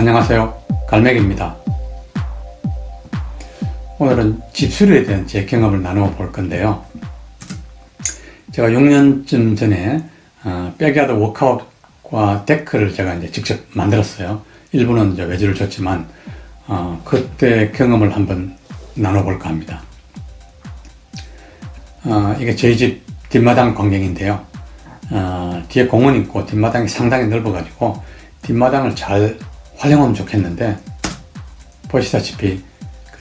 안녕하세요. 갈매기입니다. 오늘은 집수리에 대한 제 경험을 나누어 볼 건데요. 제가 6년쯤 전에 어, 백야드 워크아웃과 데크를 제가 이제 직접 만들었어요. 일부는 이제 외주를 줬지만 어, 그때 경험을 한번 나눠볼까 합니다. 어, 이게 저희 집 뒷마당 광경인데요. 어, 뒤에 공원 있고 뒷마당이 상당히 넓어가지고 뒷마당을 잘 활용하면 좋겠는데 보시다시피 그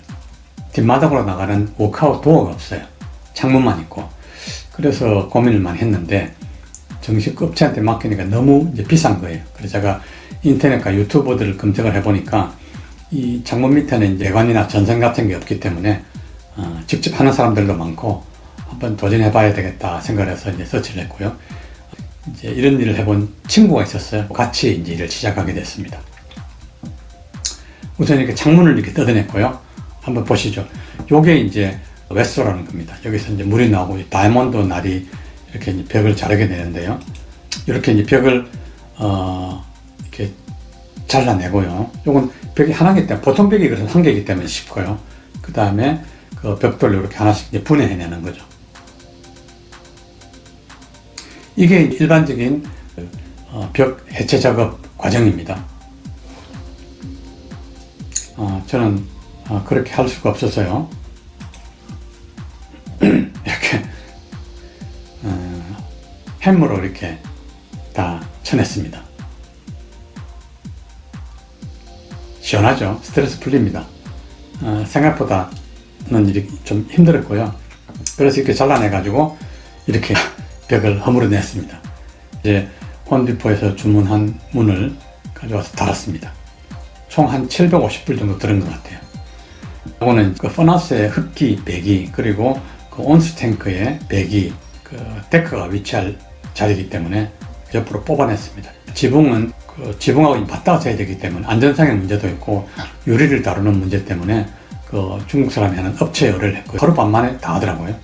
뒷마당으로 나가는 워크아웃 도어가 없어요. 창문만 있고 그래서 고민을 많이 했는데 정식 업체한테 맡기니까 너무 이제 비싼 거예요. 그래서 제가 인터넷과 유튜브들을 검색을 해보니까 이 창문 밑에는 이제 배관이나 전선 같은 게 없기 때문에 어, 직접 하는 사람들도 많고 한번 도전해봐야 되겠다 생각을 해서 이제 서치를 했고요. 이제 이런 일을 해본 친구가 있었어요. 같이 이제 일을 시작하게 됐습니다. 우선 이렇게 창문을 이렇게 뜯어냈고요. 한번 보시죠. 요게 이제 웨스토라는 겁니다. 여기서 이제 물이 나오고 이 다이아몬드 날이 이렇게 이제 벽을 자르게 되는데요. 이렇게 이제 벽을 어 이렇게 잘라내고요. 요건 벽이 하나이기 때문에 보통 벽이 그래서 한 개이기 때문에 쉽고요. 그 다음에 그 벽돌로 이렇게 하나씩 이제 분해해내는 거죠. 이게 일반적인 어, 벽 해체 작업 과정입니다. 어, 저는 어, 그렇게 할 수가 없어서요. 이렇게 어, 햄으로 이렇게 다 쳐냈습니다. 시원하죠? 스트레스 풀립니다. 어, 생각보다는 이렇게 좀 힘들었고요. 그래서 이렇게 잘라내가지고 이렇게 벽을 허물어냈습니다. 이제 혼디포에서 주문한 문을 가져와서 달았습니다. 총 한 750불 정도 들은 것 같아요. 이거는 그 퍼나스의 흡기 배기 그리고 그 온수 탱크의 배기 그 데크가 위치할 자리이기 때문에 옆으로 뽑아냈습니다. 지붕은 그 지붕하고 맞닿아서 해야 되기 때문에 안전상의 문제도 있고 유리를 다루는 문제 때문에 그 중국 사람이 하는 업체 의뢰를 했고요. 하루 밤 만에 다 하더라고요.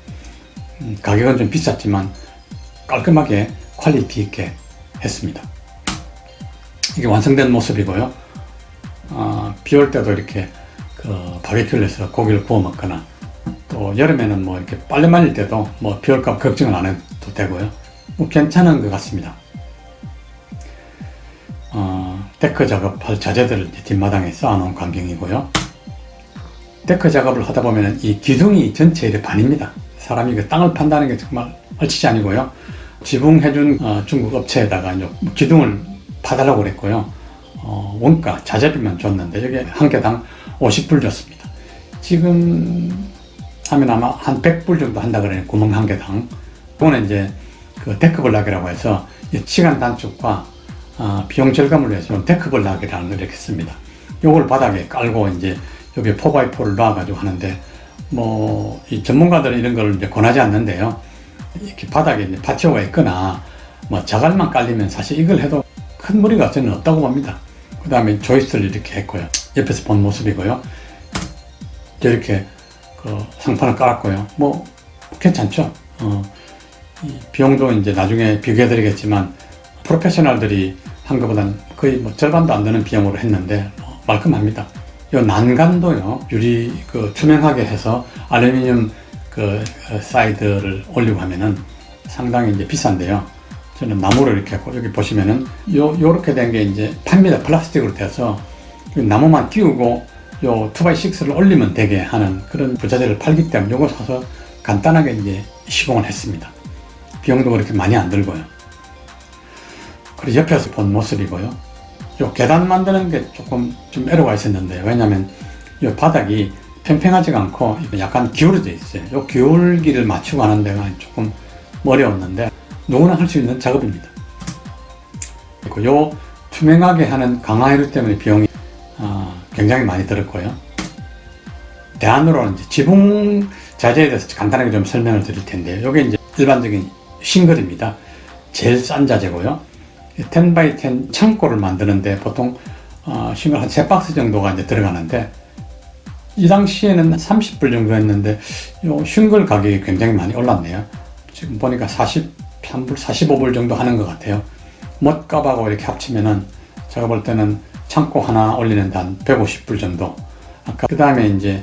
음, 가격은 좀 비쌌지만 깔끔하게 퀄리티 있게 했습니다. 이게 완성된 모습이고요. 어, 비올 때도 이렇게 그 바베큐를 해서 고기를 구워 먹거나 또 여름에는 뭐 이렇게 빨래 말릴 때도 뭐 비올까 걱정을 안 해도 되고요. 뭐 괜찮은 것 같습니다. 어, 데크 작업할 자재들을 뒷마당에 쌓아놓은 광경이고요. 데크 작업을 하다 보면 이 기둥이 전체 의 반입니다. 사람이 그 땅을 판다는 게 정말 얼치지 아니고요. 지붕해준 어, 중국 업체에다가 기둥을 파달라고 그랬고요. 어, 원가 자재비만 줬는데 여기 한 개당 50불 줬습니다. 지금 하면 아마 한 100불 정도 한다 그러네 구멍 한 개당. 그거는 이제 그 데크블락이라고 해서 이 시간 단축과 아, 비용 절감을 위해서 데크블락이라는 걸 이렇게 씁니다. 요걸 바닥에 깔고 이제 여기 포바이포를 놔가지고 하는데 뭐 이 전문가들은 이런 걸 이제 권하지 않는데요. 이렇게 바닥에 이제 파티오가 있거나 뭐 자갈만 깔리면 사실 이걸 해도 큰 무리가 저는 없다고 봅니다. 그 다음에 조이스를 이렇게 했고요. 옆에서 본 모습이고요. 이렇게 그 상판을 깔았고요. 뭐 괜찮죠. 어, 이 비용도 이제 나중에 비교해드리겠지만 프로페셔널들이 한 것보다는 거의 뭐 절반도 안 되는 비용으로 했는데 뭐 말끔합니다. 요 난간도요 유리 그 투명하게 해서 알루미늄 그 사이드를 올리고 하면은 상당히 이제 비싼데요. 저는 나무를 이렇게 했고 여기 보시면은 요 요렇게 된 게 이제 팝니다. 플라스틱으로 돼서 나무만 끼우고 요 2x6를 올리면 되게 하는 그런 부자재를 팔기 때문에 요거 사서 간단하게 이제 시공을 했습니다. 비용도 그렇게 많이 안 들고요. 그리고 옆에서 본 모습이고요. 요 계단 만드는 게 조금 좀 애로가 있었는데 왜냐면 요 바닥이 팽팽하지가 않고 약간 기울어져 있어요. 요 기울기를 맞추고 하는 데가 조금 어려웠는데 누구나 할 수 있는 작업입니다. 요 투명하게 하는 강화해류 때문에 비용이 어, 굉장히 많이 들었고요. 대안으로는 이제 지붕 자재에 대해서 간단하게 좀 설명을 드릴 텐데요. 이게 이제 일반적인 싱글입니다. 제일 싼 자재고요. 10x10 창고를 만드는데 보통 어, 싱글 한 3박스 정도가 이제 들어가는데 이 당시에는 30불 정도 했는데 요 싱글 가격이 굉장히 많이 올랐네요. 지금 보니까 43불, 45불 정도 하는 것 같아요. 못값하고 이렇게 합치면은 제가 볼 때는 창고 하나 올리는데 한 150불 정도. 아까 그 다음에 이제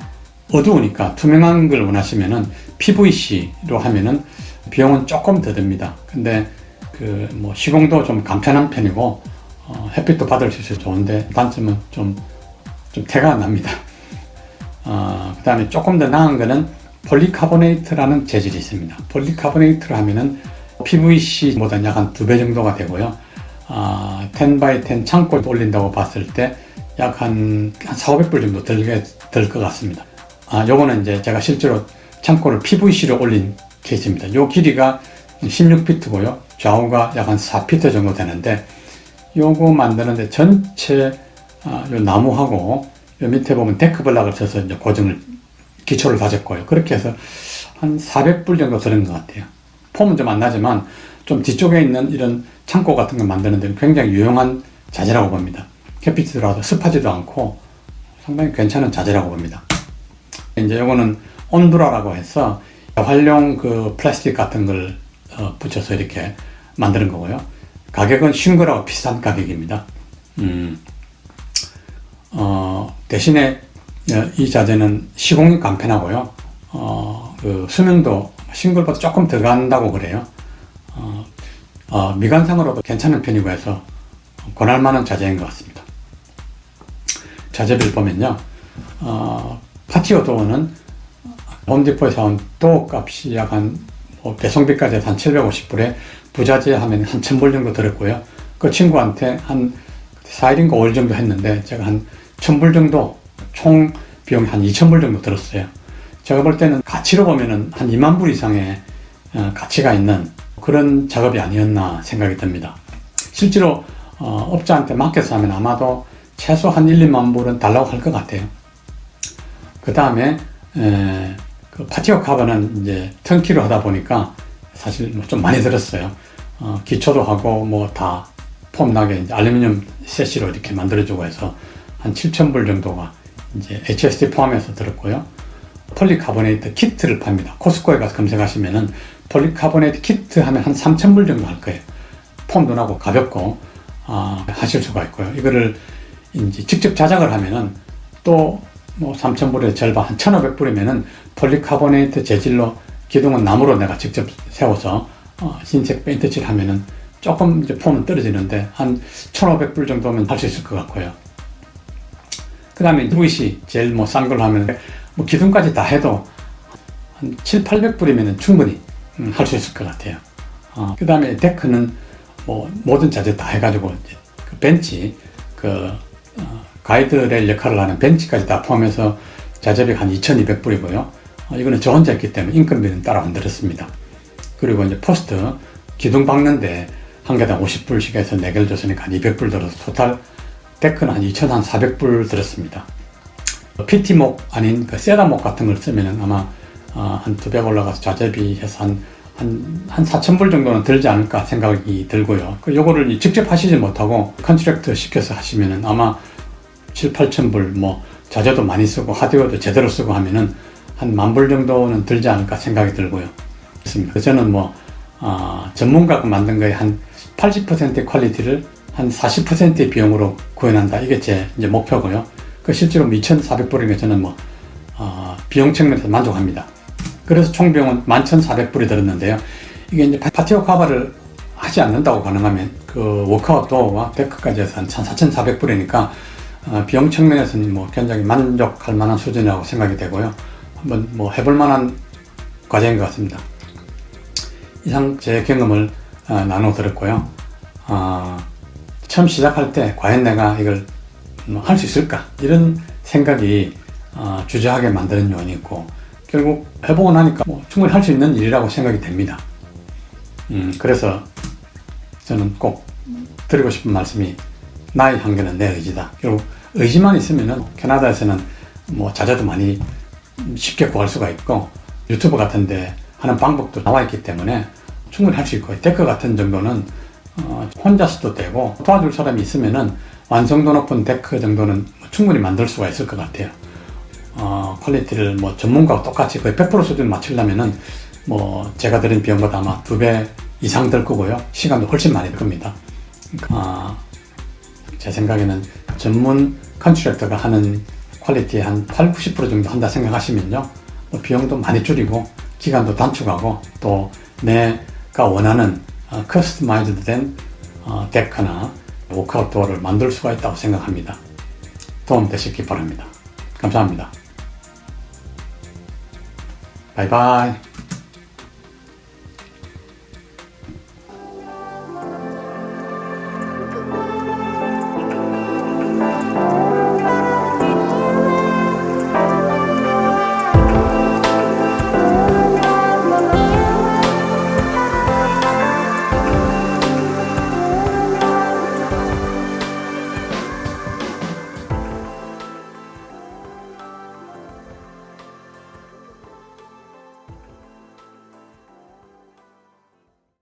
어두우니까 투명한 걸 원하시면은 PVC로 하면은 비용은 조금 더 듭니다. 근데 그 뭐 시공도 좀 간편한 편이고 어, 햇빛도 받을 수 있어서 좋은데 단점은 좀, 좀 태가 안 납니다. 어, 그 다음에 조금 더 나은 거는 폴리카보네이트라는 재질이 있습니다. 폴리카보네이트를 하면은 PVC보다 약한 두 배 정도가 되고요. 아, 10x10 창고 올린다고 봤을 때 약 한, 한 4, 500불 정도 들게, 들것 같습니다. 아, 요거는 이제 제가 실제로 창고를 PVC로 올린 케이스입니다. 요 길이가 16피트고요. 좌우가 약 한 4피트 정도 되는데 요거 만드는데 전체 아, 요 나무하고 요 밑에 보면 데크블락을 쳐서 이제 고정을 기초를 다졌고요. 그렇게 해서 한 400불 정도 드는 것 같아요. 폼은 좀 안 나지만 좀 뒤쪽에 있는 이런 창고 같은 거 만드는데 굉장히 유용한 자재라고 봅니다. 햇빛이 들어와서 습하지도 않고 상당히 괜찮은 자재라고 봅니다. 이제 요거는 온브라라고 해서 활용 그 플라스틱 같은 걸 어, 붙여서 이렇게 만드는 거고요. 가격은 쉰 거라고 비슷한 가격입니다. 음, 어, 대신에 어, 이 자재는 시공이 간편하고요. 어, 그 수명도 싱글보다 조금 더 간다고 그래요. 어, 어, 미관상으로도 괜찮은 편이고 해서 권할만한 자재인 것 같습니다. 자재를 보면요. 어, 파티오 도어는 홈디포에서 사온 도어 값이 약한 뭐 배송비까지 한 750불에 부자재 하면 한 1000불 정도 들었고요. 그 친구한테 한 4일인가 5일 정도 했는데 제가 한 1000불 정도 총 비용이 한 2000불 정도 들었어요. 제가 볼 때는 가치로 보면은 한 2만 불 이상의 어, 가치가 있는 그런 작업이 아니었나 생각이 듭니다. 실제로 어, 업자한테 맡겨서 하면 아마도 최소 한 1, 2만 불은 달라고 할 것 같아요. 그 다음에 그 파티오 카바는 이제 턴키로 하다 보니까 사실 뭐 좀 많이 들었어요. 어, 기초도 하고 뭐 다 폼나게 알루미늄 세시로 이렇게 만들어주고 해서 한 7,000불 정도가 이제 HSD 포함해서 들었고요. 폴리카보네이트 키트를 팝니다. 코스코에 가서 검색하시면은 폴리카보네이트 키트 하면 한 3,000불 정도 할 거예요. 폼도 나고 가볍고 아, 하실 수가 있고요. 이거를 이제 직접 자작을 하면은 또 뭐 3,000불의 절반 한 1,500불이면은 폴리카보네이트 재질로 기둥은 나무로 내가 직접 세워서 어, 흰색 페인트 칠 하면은 조금 이제 폼은 떨어지는데 한 1,500불 정도면 할 수 있을 것 같고요. 그 다음에 VC 제일 뭐 싼 걸로 하면 뭐 기둥까지 다 해도 한 7, 800불이면 충분히 음, 할수 있을 것 같아요. 어, 그 다음에 데크는 뭐 모든 자재 다 해가지고 그 벤치 그 어, 가이드레일 역할을 하는 벤치까지 다 포함해서 자재비 한 2,200불이고요. 어, 이거는 저 혼자 했기 때문에 인건비는 따로 안 들었습니다. 그리고 이제 포스트 기둥 박는데 한 개당 50불씩 해서 4개를 줬으니까 한 200불 들어서 토탈 데크는 한 2,400불 들었습니다. PT목 아닌 그 세라목 같은 걸 쓰면은 아마 어, 한두 배 올라가서 자재비 해서 한, 한, 한 4,000불 정도는 들지 않을까 생각이 들고요. 그 요거를 직접 하시지 못하고 컨트랙트 시켜서 하시면은 아마 7, 8,000불 뭐 자재도 많이 쓰고 하드웨어도 제대로 쓰고 하면은 한 만 불 정도는 들지 않을까 생각이 들고요. 그렇습니다. 저는 뭐 어, 전문가가 만든 거에 한 80%의 퀄리티를 한 40%의 비용으로 구현한다. 이게 제 이제 목표고요. 그 실제로 2,400불이면 저는 뭐 어, 비용 측면에서 만족합니다. 그래서 총 비용은 11,400불이 들었는데요. 이게 이제 파티오 카바를 하지 않는다고 가능하면 그 워크아웃 도어와 데크까지 해서 한 14,400불이니까 어, 비용 측면에서는 뭐 굉장히 만족할 만한 수준이라고 생각이 되고요. 한번 뭐 해볼 만한 과제인 것 같습니다. 이상 제 경험을 어, 나눠 들었고요. 어, 처음 시작할 때 과연 내가 이걸 할 수 있을까 이런 생각이 어, 주저하게 만드는 요인이 있고 결국 해보고 나니까 뭐 충분히 할 수 있는 일이라고 생각이 됩니다. 음, 그래서 저는 꼭 드리고 싶은 말씀이 나의 한계는 내 의지다. 결국 의지만 있으면은 캐나다에서는 뭐 자재도 많이 쉽게 구할 수가 있고 유튜브 같은데 하는 방법도 나와 있기 때문에 충분히 할 수 있고 데크 같은 정도는 어, 혼자서도 되고 도와줄 사람이 있으면은 완성도 높은 데크 정도는 충분히 만들 수가 있을 것 같아요. 어, 퀄리티를 뭐 전문가와 똑같이 거의 100% 수준 맞추려면은 뭐 제가 드린 비용보다 아마 두 배 이상 들 거고요. 시간도 훨씬 많이 들 겁니다. 어, 제 생각에는 전문 컨트랙터가 하는 퀄리티의 한 8, 90% 정도 한다 생각하시면요. 뭐 비용도 많이 줄이고 기간도 단축하고 또 내가 원하는 어, 커스터마이즈드 된 어, 데크나 워크아웃 도어를 만들 수가 있다고 생각합니다. 도움 되셨기 바랍니다. 감사합니다. 바이바이.